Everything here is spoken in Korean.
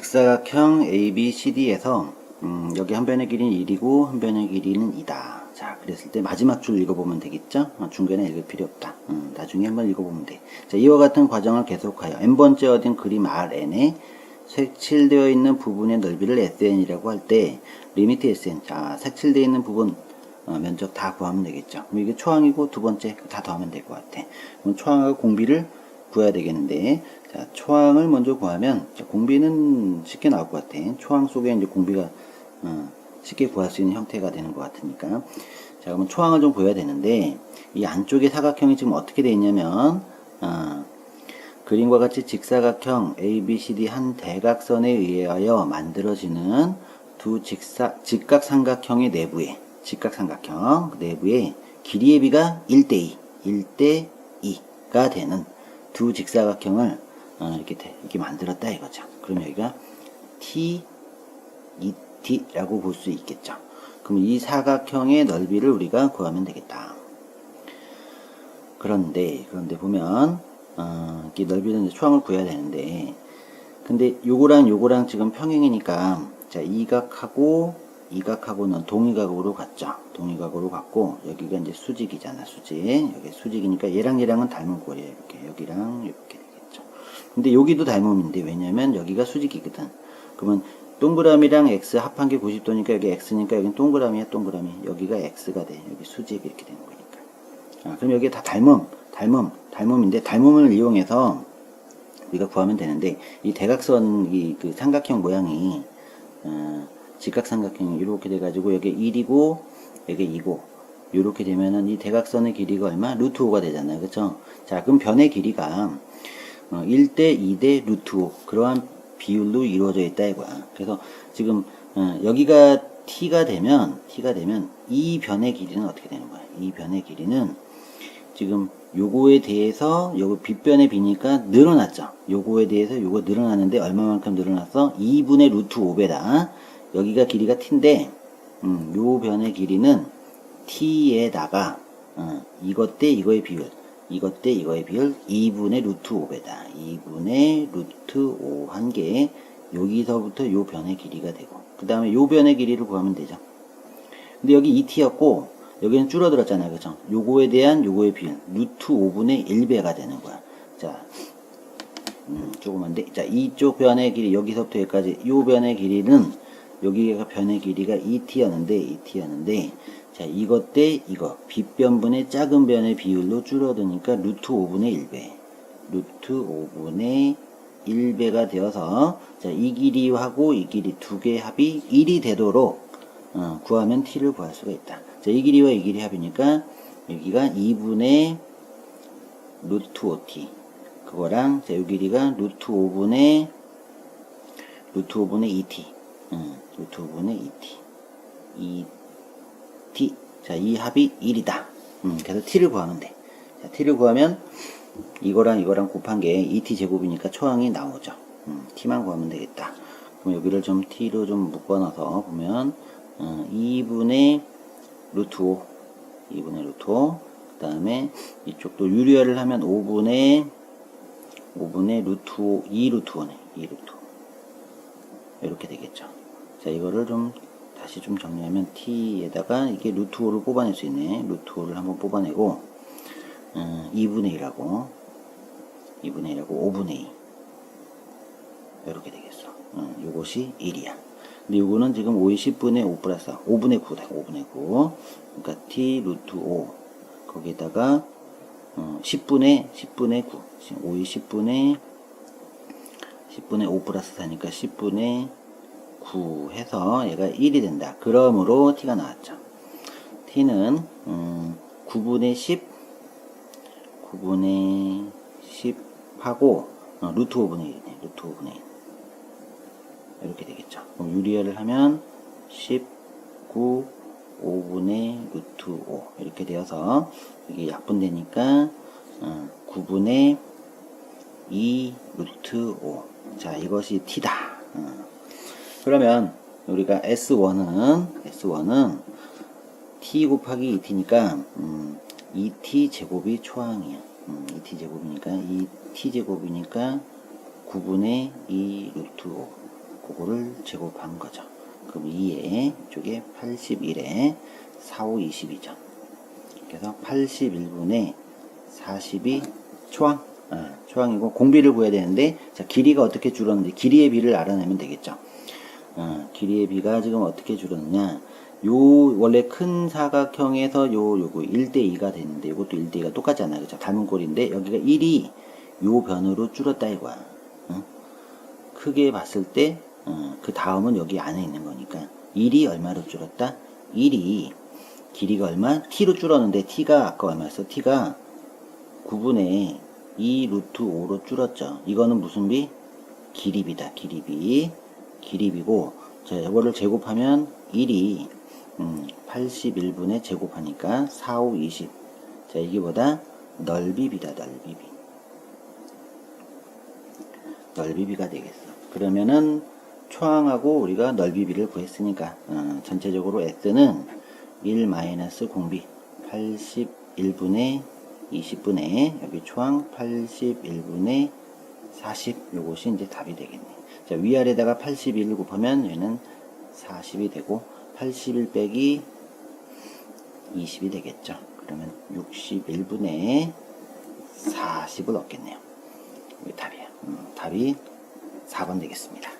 직사각형 ABCD에서 음, 여기 한 변의 길이는 1이고 한 변의 길이는 2다. 자, 그랬을 때 마지막 줄 읽어보면 되겠죠? 어, 중간에 읽을 필요 없다. 음, 나중에 한번 읽어보면 돼. 자, 이와 같은 과정을 계속하여 n번째 얻은 그림 RN에 색칠되어 있는 부분의 넓이를 SN이라고 할 때 리미트 SN. 자, 색칠되어 있는 부분 어, 면적 다 구하면 되겠죠. 그럼 이게 초항이고 두 번째 다 더하면 될 것 같아. 그럼 초항하고 공비를 구해야 되겠는데 자, 초항을 먼저 구하면 자, 공비는 쉽게 나올 것 같아. 초항 속에 이제 공비가 어, 쉽게 구할 수 있는 형태가 되는 것 같으니까. 자, 그러면 초항을 좀 보여야 되는데 이 안쪽에 사각형이 지금 어떻게 되어 있냐면 어, 그림과 같이 직사각형 ABCD 한 대각선에 의하여 만들어지는 두 직사, 직각삼각형의 내부에 직각삼각형 그 내부에 길이의 비가 1대2, 1대2가 되는 두 직사각형을 어, 이렇게 돼- 이렇게 만들었다 이거죠. 그럼 여기가 T, ET라고 볼 수 있겠죠. 그럼 이 사각형의 넓이를 우리가 구하면 되겠다. 그런데 그런데 보면 어, 이렇게 넓이는 초항을 구해야 되는데 근데 요거랑 요거랑 지금 평행이니까 자 이 각하고 이각하고는 동의각으로 갔죠. 동의각으로 갔고 여기가 이제 수직이잖아 수직. 여기 수직이니까 얘랑 얘랑은 닮은 꼴이에요. 이렇게 여기랑 이렇게 되겠죠. 근데 여기도 닮음인데 왜냐면 여기가 수직이거든. 그러면 동그라미랑 x 합한 게 90도니까 여기 x니까 여기는 동그라미야 동그라미. 여기가 x가 돼. 여기 수직 이렇게 되는 거니까. 아, 그럼 여기 다 닮음, 닮음, 닮음인데 닮음을 이용해서 우리가 구하면 되는데 이 대각선 이 그 삼각형 모양이 어, 직각삼각형이 이렇게 돼가지고 여기 1이고 여기 2고 이렇게 되면은 이 대각선의 길이가 얼마? 루트 5가 되잖아요, 그렇죠? 자, 그럼 변의 길이가 어, 1대 2대 루트 5 그러한 비율로 이루어져 있다 이거야. 그래서 지금 어, 여기가 t가 되면 t가 되면 이 변의 길이는 어떻게 되는 거야? 이 변의 길이는 지금 요거에 대해서 요거 빗변의 비니까 늘어났죠. 요거에 대해서 요거 늘어났는데 얼마만큼 늘어났어? 2분의 루트 5배다. 여기가 길이가 t인데 음, 요 변의 길이는 t에다가 어, 이것 대 이거의 비율 이것 대 이거의 비율 2분의 루트 5배다. 2분의 루트 5 한 개 여기서부터 요 변의 길이가 되고 그 다음에 요 변의 길이를 구하면 되죠. 근데 여기 2t였고 여기는 줄어들었잖아요. 그죠? 요거에 대한 요거의 비율 루트 5분의 1배가 되는 거야. 자, 음, 조금만데. 자, 이쪽 변의 길이 여기서부터 여기까지 요 변의 길이는 여기가 변의 길이가 2t였는데 2t였는데 자, 이것 대 이거 빗변분의 작은 변의 비율로 줄어드니까 루트 5분의 1배. 루트 5분의 1배가 되어서 자, 이 길이하고 이 길이 두개 합이 1이 되도록 어, 구하면 t를 구할 수가 있다. 자, 이 길이와 이 길이 합이니까 여기가 2분의 루트 5t. 그거랑 자, 이 길이가 루트 5분의 루트 5분의 2t. 음, 5분의 2t. 2t. 자, 이 합이 1이다. 음, 그래서 t를 구하면 돼. 자, t를 구하면 이거랑 이거랑 곱한 게 2t 제곱이니까 초항이 나오죠. 음, t만 구하면 되겠다. 그럼 여기를 좀 t로 좀 묶어놔서 보면 어, 2분의 루트 5 2분의 루트 5 그 다음에 이쪽도 유리화를 하면 5분의 5분의 루트 5 2 루트 5네 2 루트 5 이렇게 되겠죠 자 이거를 좀 다시 좀 정리하면 t에다가 이게 루트 5를 뽑아낼 수 있네. 루트 5를 한번 뽑아내고 어, 2분의 1하고. 2분의 1하고 5분의 2 이렇게 되겠어. 어, 요것이 1이야. 근데 요거는 지금 50분의 5 플러스 5분의 9다. 5분의 9 그러니까 t 루트 5 거기에다가 어, 10분의 10분의 9 5 10분의 10분의 5 플러스 4니까 10분의 9 해서 얘가 1이 된다 그러므로 t가 나왔죠 t는 음, 9분의 10 9분의 10 하고 어, 루트 5분의 1이네 루트 5분의 1 이렇게 되겠죠. 유리화를 하면 19 5분의 루트 5 이렇게 되어서 이게 약분되니까 어, 9분의 2 루트 5. 자, 이것이 t다. 어. 그러면 우리가 S1은 S1은 t 곱하기 2t니까 음, 2t 제곱이 초항이야. 음, 2t 제곱이니까 2t 제곱이니까 9분의 2 루트 5. 그거를 제곱한 거죠. 그럼 2에 이쪽에 81에 4, 5, 20이죠. 그래서 81분의 40이 초항, 아, 초항이고 공비를 구해야 되는데 자 길이가 어떻게 줄었는지 길이의 비를 알아내면 되겠죠. 어, 길이의 비가 지금 어떻게 줄었느냐? 요 원래 큰 사각형에서 요 요거 1대 2가 되는데 이것도 1대 2가 똑같잖아요. 그죠? 닮은 꼴인데 여기가 1이 요 변으로 줄었다 이거야. 어? 크게 봤을 때, 어, 그 다음은 여기 안에 있는 거니까. 1이 얼마로 줄었다? 1이 길이가 얼마? t로 줄었는데 t가 아까 얼마였어? t가 9분의 2 루트 5로 줄었죠. 이거는 무슨 비? 길이비다. 길이비. 길이비고, 자, 이거를 제곱하면 1이, 음, 81분의 제곱하니까 4, 5, 20. 자, 이게 뭐다? 넓이비다. 넓이비. 넓이비가 되겠어. 그러면은 초항하고 우리가 넓이비를 구했으니까 어, 전체적으로 S는 1 마이너스 공비 81분의 20분의 여기 초항 81분의 40 요것이 이제 답이 되겠네. 자 위아래다가 81을 곱하면 얘는 40이 되고 81 빼기 20이 되겠죠. 그러면 61분의 40을 얻겠네요. 답이에요. 음, 답이 4번 되겠습니다.